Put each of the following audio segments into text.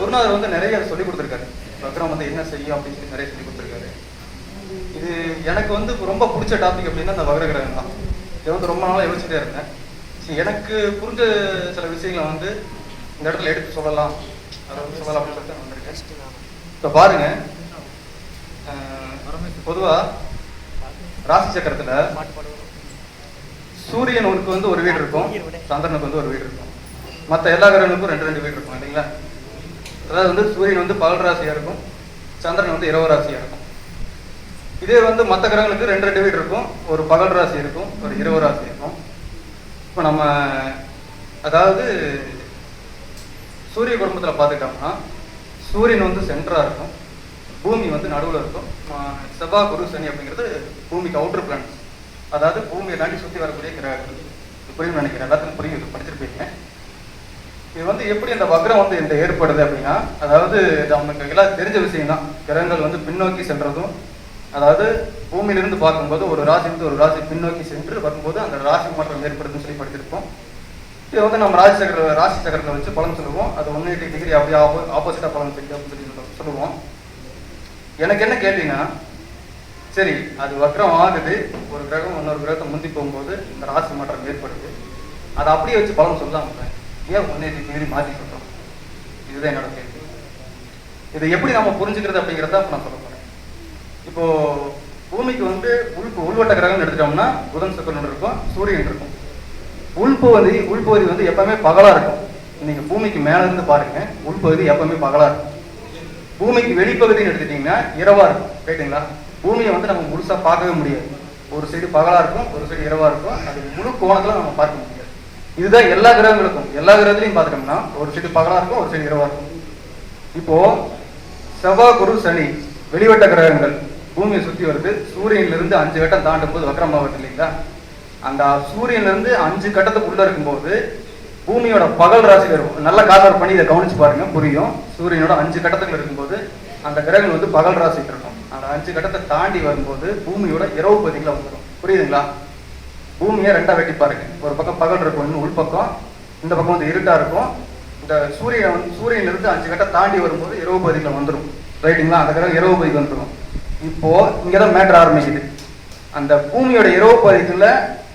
குருநாதர் வந்து நிறைய சொல்லி கொடுத்துருக்காரு. வக்ரம் வந்து என்ன செய்யும் அப்படின்னு சொல்லி நிறைய சொல்லி கொடுத்துருக்காரு. இது எனக்கு வந்து ரொம்ப பிடிச்ச டாபிக் அப்படின்னா அந்த வக்ர கிரகம் தான். இதை வந்து ரொம்ப நாளாக யோசிச்சுட்டே இருந்தேன். எனக்கு புரிஞ்ச சில விஷயங்களை வந்து இந்த இடத்துல எடுத்து சொல்லலாம். அதை வந்து சொல்லலாம் அப்படின்னு சொல்லிட்டு நான் வந்திருக்கேன். இப்போ பாருங்க. பொதுவா ராசி சக்கரத்துல சூரியனுக்கு வந்து ஒரு வீடு இருக்கும். சந்திரனுக்கு வந்து ஒரு வீடு இருக்கும். மற்ற எல்லா கிரகங்களுக்கும் ரெண்டு ரெண்டு வீடு இருக்கும் இல்லைங்களா? அதாவது வந்து சூரியன் வந்து பகல் ராசியாக இருக்கும் சந்திரன் வந்து இரவு ராசியாக இருக்கும். இதே வந்து மற்ற கிரகங்களுக்கு ரெண்டு ரெண்டு வீடு இருக்கும். ஒரு பகல் ராசி இருக்கும் ஒரு இரவு ராசி இருக்கும். இப்போ நம்ம அதாவது சூரிய குடும்பத்தில் பார்த்துக்கிட்டோம்னா சூரியன் வந்து சென்டராக இருக்கும். பூமி வந்து நடுவில் இருக்கும். செவ்வா செவ்வாய் குரு சனி அப்படிங்கிறது பூமிக்கு அவுட்டர் பிளான்ஸ் அதாவது பூமியை தாண்டி சுற்றி வரக்கூடிய கிரகங்கள். புரியும் நினைக்கிறேன். எல்லாத்துக்கும் புரியும் படிச்சிருப்பீங்க. இது வந்து எப்படி இந்த வக்ரம் வந்து இந்த ஏற்படுது அப்படின்னா அதாவது இது அவனுக்கு எல்லாம் தெரிஞ்ச விஷயம் தான் கிரகங்கள் வந்து பின்னோக்கி சென்றதும் அதாவது பூமியிலிருந்து பார்க்கும்போது ஒரு ராசியிலிருந்து ஒரு ராசி பின்னோக்கி சென்று வரும்போது அந்த ராசி மாற்றம் ஏற்படுதுன்னு சொல்லி படிச்சிருப்போம் இது வந்து நம்ம ராசி சக்கர ராசி சக்கரத்தை வச்சு பலன் சொல்லுவோம். அது ஒன் எயிட்டி டிகிரி அப்படியே ஆப்போ ஆப்போசிட்டாக பலன் சொல்லி அப்படின்னு சொல்லி சொல்லுவோம். எனக்கு என்ன கேட்டீங்கன்னா சரி அது வக்ரம் ஆகுது ஒரு கிரகம் இன்னொரு கிரகத்தை முந்தி போகும்போது இந்த ராசி மாற்றம் ஏற்படுது. அதை அப்படியே வச்சு பலன் சொல்லலாம் ஏன் ஒன் மீறி மாற்றி சொல்றோம் இதுதான் என்னோட கேள்வி. இதை எப்படி நம்ம புரிஞ்சுக்கிறது அப்படிங்கிறத நான் சொல்ல போறேன். இப்போ பூமிக்கு வந்து உள் உள்வட்ட கிரகம் எடுத்துட்டோம்னா புதன் சுக்கரன் இருக்கும் சூரியன் இருக்கும். உள்பகுதி உள்பகுதி வந்து எப்பவுமே பகலா இருக்கும். நீங்க பூமிக்கு மேல இருந்து பாருங்க உள்பகுதி எப்பவுமே பகலா இருக்கும். பூமிக்கு வெளிப்பகுதின்னு எடுத்துட்டீங்கன்னா இரவா இருக்கும். ரைட்டுங்களா பூமியை வந்து நம்ம முழுசா பார்க்கவே முடியாது. ஒரு சைடு பகலா இருக்கும் ஒரு சைடு இரவா இருக்கும். அது முழு கோணத்துல நம்ம பார்க்க முடியும். இதுதான் எல்லா கிரகங்களுக்கும். எல்லா கிரகத்திலையும் பார்த்துட்டோம்னா ஒரு சைடு பகலா இருக்கும் ஒரு சைடு இரவா இருக்கும். இப்போ செவ்வாய் குரு சனி வெளிவட்ட கிரகங்கள். பூமியை சுத்தி வருது. சூரியன்ல இருந்து அஞ்சு கட்டம் தாண்டும் போது வக்ரமாவட்டம் இல்லைங்களா? அந்த சூரியன்ல இருந்து அஞ்சு கட்டத்துக்குள்ளே இருக்கும்போது பூமியோட பகல் ராசி இருக்கும் நல்ல கால்வர் பண்ணி இதை கவனிச்சு பாருங்க புரியும். சூரியனோட அஞ்சு கட்டத்துக்குள்ள இருக்கும்போது அந்த கிரகங்கள் வந்து பகல் ராசிக்கு இருக்கும். அந்த அஞ்சு கட்டத்தை தாண்டி வரும்போது பூமியோட இரவு பகுதியில் வந்துடும் புரியுதுங்களா? பூமியை ரெண்டாக வெட்டி பாருங்க. ஒரு பக்கம் பகல் இருக்கும் இன்னும் உள்பக்கம். இந்த பக்கம் வந்து இருட்டாக இருக்கும். இந்த சூரியன் வந்து சூரியன்லேருந்து அஞ்சு கட்டம் தாண்டி வரும்போது இரவு பகுதியில் வந்துடும் ரைட்டுங்களா? அந்த கிரகம் இரவு பகுதிக்கு வந்துடும் இப்போது இங்கே தான் மேட்டர் ஆரம்பிக்குது. அந்த பூமியோட இரவு பகுதிக்குள்ள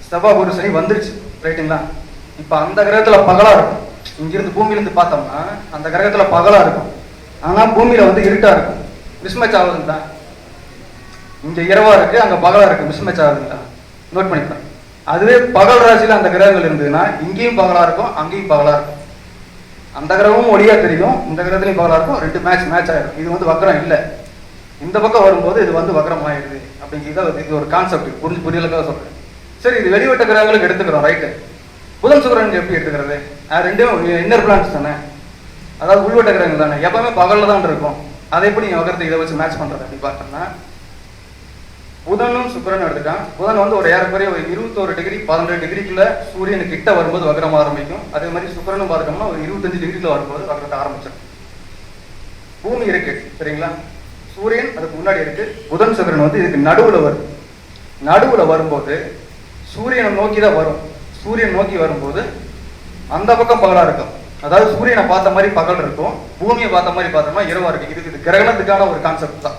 செவ்வாய் ஒரு சனி வந்துருச்சு. ரைட்டுங்களா? இப்போ அந்த கிரகத்தில் பகலாக இருக்கும். இங்கிருந்து பூமியிலேருந்து பார்த்தோம்னா அந்த கிரகத்தில் பகலாக இருக்கும். ஆனால் பூமியில் வந்து இருட்டாக இருக்கும். மிஸ்மேட்ச் ஆகுதுங்களா? இங்கே இரவாக இருக்குது அங்கே பகலாக இருக்குது மிஸ்மேட்ச் ஆகுதுங்களா? நோட் பண்ணிக்கலாம். அதுவே பகல் ராசியில் அந்த கிரகங்கள் இருந்ததுன்னா இங்கேயும் பகலாக இருக்கும் அங்கேயும் பகலாக இருக்கும். அந்த கிரகமும் ஒளியா தெரியும் இந்த கிரகத்துலையும் பகலாக இருக்கும் ரெண்டு மேட்ச் மேட்ச் ஆகிடும் இது வந்து வக்கரம் இல்லை. இந்த பக்கம் வரும்போது இது வந்து வக்கரம் ஆயிடுது அப்படிங்கிறது இது ஒரு கான்செப்ட் புரிஞ்சு புரியலுக்காக சொல்கிறேன் சரி இது வெளிவட்ட கிரகங்களுக்கு எடுத்துக்கிறோம் ரைட்டு புதன் சுக்கரன் எப்படி எடுத்துக்கிறது? ரெண்டும் இன்னர் பிளான்ஸ் தானே? அதாவது உள்வட்ட கிரகங்கள் தானே? எப்பவுமே பகலில் தான் இருக்கும். அதை எப்படி நீங்கள் வக்கரத்தை இதை வச்சு மேட்ச் பண்ணுறது அப்படி பார்த்தோம்னா புதனும் சுக்கரன் எடுத்துட்டான். புதன் வந்து ஒரு ஏறக்குறைய ஒரு இருபத்தோரு டிகிரி பதினெட்டு டிகிரிக்குள்ள சூரியன் கிட்ட வரும்போது வக்ரம் ஆரம்பிக்கும். அதே மாதிரி சுக்கரனும் பார்த்தோம்னா ஒரு இருபத்தஞ்சு டிகிரிக்குள்ள வரும்போது வக்ரத்தை ஆரம்பிச்சிடும். பூமி இருக்கு சரிங்களா? சூரியன் அதுக்கு முன்னாடி இருக்கு. புதன் சுக்கரன் வந்து இதுக்கு நடுவுல வருது நடுவுல வரும்போது சூரியனை நோக்கி தான் வரும். சூரியன் நோக்கி வரும்போது அந்த பக்கம் பகலா இருக்கும். அதாவது சூரியனை பார்த்த மாதிரி பகல் இருக்கும். பூமியை பார்த்த மாதிரி பார்த்தோம்னா இரவா இருக்கு இதுக்கு இது கிரகணத்துக்கான ஒரு கான்செப்ட் தான்.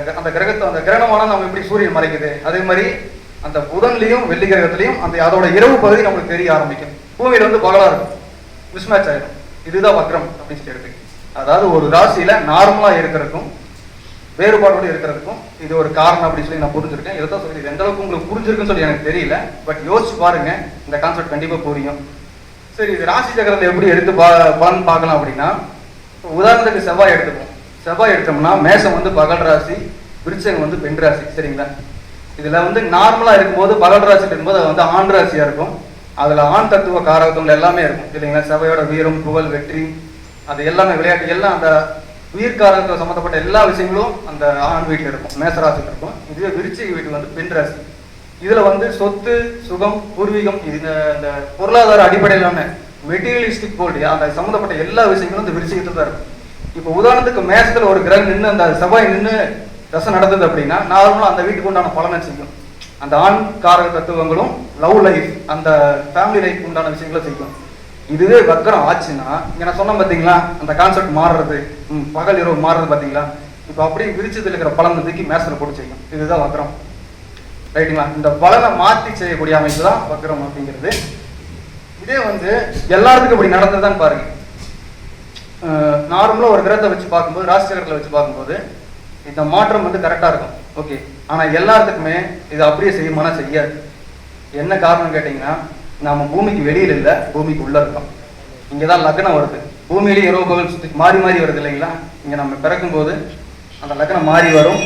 அந்த அந்த கிரகத்தை அந்த கிரகணமான நம்ம எப்படி சூரியன் மறைக்குது? அதே மாதிரி அந்த புதன்லையும் வெள்ளி கிரகத்திலையும் அந்த அதோட இரவு பகுதி நம்மளுக்கு தெரிய ஆரம்பிக்கும். பூமியில வந்து பகலா இருக்கும். மிஸ்மேட்ச் ஆயிடும் இதுதான் வக்ரம் அப்படின்னு சொல்லி அதாவது ஒரு ராசியில நார்மலா இருக்கிறதுக்கும் வேறுபாடோடு இருக்கிறதுக்கும் இது ஒரு காரணம் அப்படின்னு சொல்லி நான் புரிஞ்சிருக்கேன். இதை தான் சொல்லி இது எந்த அளவுக்கு உங்களுக்கு புரிஞ்சிருக்குன்னு சொல்லி எனக்கு தெரியல. பட் யோசிச்சு பாருங்க. இந்த கான்செப்ட் கண்டிப்பா புரியும். சரி இது ராசி சக்கரத்தை எப்படி எடுத்து பா பலன் பார்க்கலாம் அப்படின்னா உதாரணத்துக்கு செவ்வாய் எடுத்துப்போம் செவ்வாய் எடுத்தோம்னா மேசம் வந்து பகல் ராசி விருச்சகம் வந்து பெண் ராசி சரிங்களா? இதில் வந்து நார்மலாக இருக்கும்போது பகல் ராசி இருக்கும்போது அது வந்து ஆண் ராசியாக இருக்கும். அதில் ஆண் தத்துவ காரகத்தங்கள் எல்லாமே இருக்கும் இல்லைங்களா? சபையோட வீரம் புகழ் வெற்றி அது எல்லாமே விளையாட்டு எல்லாம் அந்த உயிர்காரகத்தில் சம்மந்தப்பட்ட எல்லா விஷயங்களும் அந்த ஆண் வீட்டில் இருக்கும் மேசராசியில் இருக்கும். இதுவே விருச்சிக வீட்டு வந்து பெண் ராசி. இதில் வந்து சொத்து சுகம் பூர்வீகம் இது இந்த பொருளாதார அடிப்படையிலான மெட்டீரியலிஸ்டிக் போல்டு அந்த சம்மந்தப்பட்ட எல்லா விஷயங்களும் இந்த விருச்சிகத்தில் தான் இருக்கும். இப்போ உதாரணத்துக்கு மேசத்தில் ஒரு கிரகம் நின்று அந்த செவ்வாய் நின்று தசை நடந்தது அப்படின்னா நார்மலாக அந்த வீட்டுக்கு உண்டான பலனை செய்யும். அந்த ஆண் காரக தத்துவங்களும் லவ் லைஃப் அந்த ஃபேமிலி லைஃப் உண்டான விஷயங்களை செய்யும். இதுவே வக்கரம் ஆச்சுன்னா இங்க நான் சொன்னேன் பார்த்தீங்களா அந்த கான்செப்ட் மாறுறது ம், பகல் இரவு மாறுறது பார்த்தீங்களா இப்போ அப்படியே விரிச்சதுல இருக்கிற பலன் தூக்கி மேசல போட்டு செய்யும். இதுதான் வக்கரம். ரைட்டுங்களா? இந்த பலனை மாற்றி செய்யக்கூடிய அமைப்பு தான் வக்கரம் அப்படிங்கிறது. இதே வந்து எல்லாத்துக்கும் இப்படி நடந்ததுதான் பாருங்க. நார்மலாக ஒரு கிரகத்தை வச்சு பார்க்கும்போது ராசி சக்கரத்தில் வச்சு பார்க்கும்போது இந்த மாற்றம் வந்து கரெக்டாக இருக்கும். ஓகே ஆனால் எல்லாத்துக்குமே இது அப்படியே செய்யுமானா செய்யாது. என்ன காரணம் கேட்டிங்கன்னா நாம் பூமிக்கு வெளியில் இல்லை பூமிக்கு உள்ளே இருக்கோம். இங்கே தான் லக்னம் வருது. பூமியிலேயே இரவு பகல் சுற்றி மாறி மாறி வருது இல்லைங்களா? இங்கே நம்ம பிறக்கும்போது அந்த லக்னம் மாறி வரும்.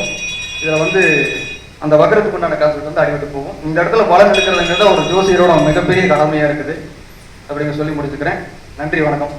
இதில் வந்து அந்த வக்கரத்துக்கு உண்டான கான்செப்ட் வந்து அடிபட்டு போகும். இந்த இடத்துல பலன் எடுக்கிறதுங்கிறது ஒரு ஜோசியரோட மிகப்பெரிய கடமையாக இருக்குது. அப்படிங்க சொல்லி முடிச்சுக்கிறேன். நன்றி வணக்கம்.